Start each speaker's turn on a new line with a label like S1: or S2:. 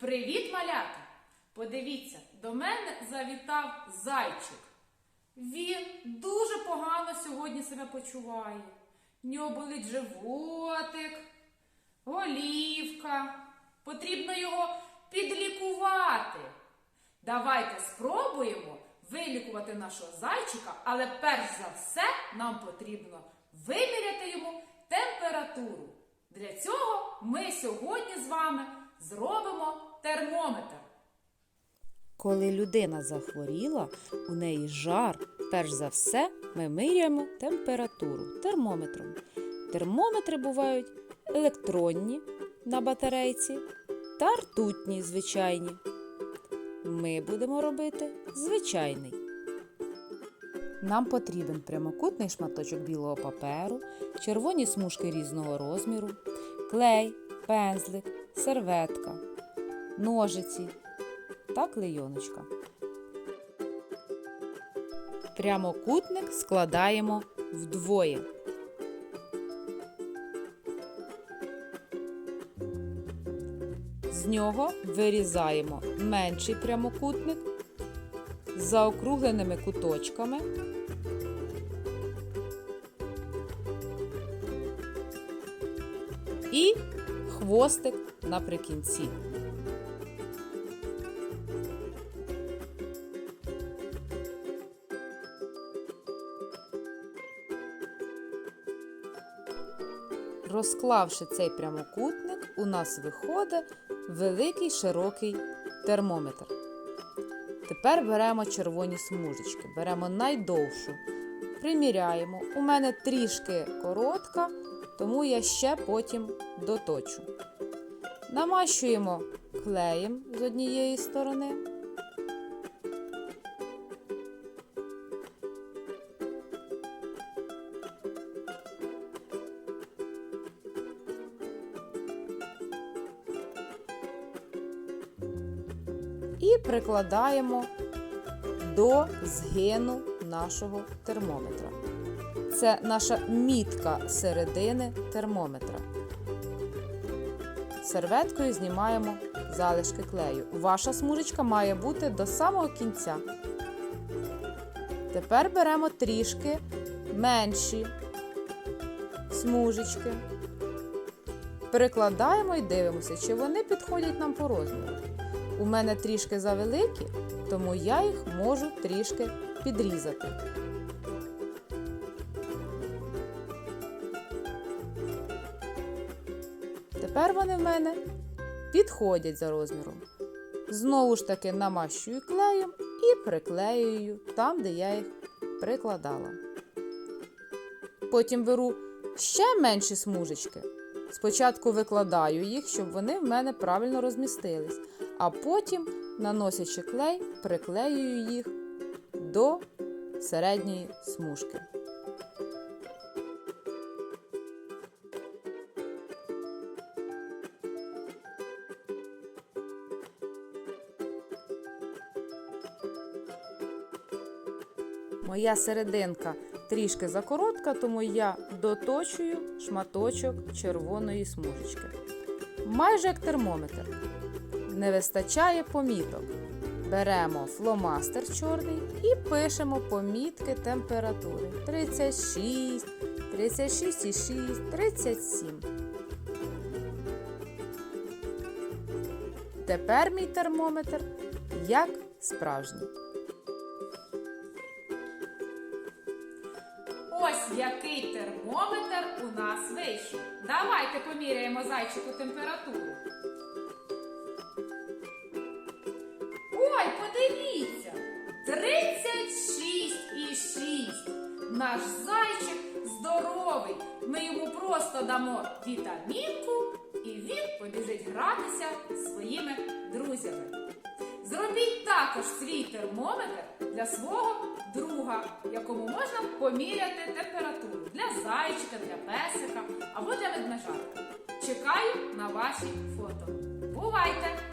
S1: Привіт, малята! Подивіться, до мене завітав зайчик. Він дуже погано сьогодні себе почуває. В нього болить животик, голівка. Потрібно його підлікувати. Давайте спробуємо вилікувати нашого зайчика, але перш за все нам потрібно виміряти йому температуру. Для цього ми сьогодні з вами зробимо термометр.
S2: Коли людина захворіла, у неї жар. Перш за все, ми міряємо температуру термометром. Термометри бувають електронні на батарейці та ртутні звичайні. Ми будемо робити звичайний. Нам потрібен прямокутний шматочок білого паперу, червоні смужки різного розміру, клей, пензлик, серветка, ножиці та клейоночка. Прямокутник складаємо вдвоє. З нього вирізаємо менший прямокутник з заокругленими куточками. І хвостик наприкінці. Розклавши цей прямокутник, у нас виходить великий широкий термометр. Тепер беремо червоні смужечки, беремо найдовшу, приміряємо. У мене трішки коротка, тому я ще потім доточу. Намащуємо клеєм з однієї сторони. І прикладаємо до згину нашого термометра. Це наша мітка середини термометра. Серветкою знімаємо залишки клею. Ваша смужечка має бути до самого кінця. Тепер беремо трішки менші смужечки. Перекладаємо і дивимося, чи вони підходять нам по розміру. У мене трішки завеликі, тому я їх можу трішки підрізати. Тепер вони в мене підходять за розміром. Знову ж таки намащую клеєм і приклеюю там, де я їх прикладала. Потім беру ще менші смужечки. Спочатку викладаю їх, щоб вони в мене правильно розмістились, а потім, наносячи клей, приклеюю їх до середньої смужки. Моя серединка трішки закоротка, тому я доточую шматочок червоної смужечки. Майже як термометр. Не вистачає поміток. Беремо фломастер чорний і пишемо помітки температури 36, 36,6, 37. Тепер мій термометр як справжній.
S1: Ось який термометр у нас вийшов. Давайте поміряємо зайчику температуру. Наш зайчик здоровий. Ми йому просто дамо вітамінку, і він побіжить гратися зі своїми друзями. Зробіть також свій термометр для свого друга, якому можна поміряти температуру для зайчика, для песика або для ведмежатка. Чекаю на ваші фото. Бувайте!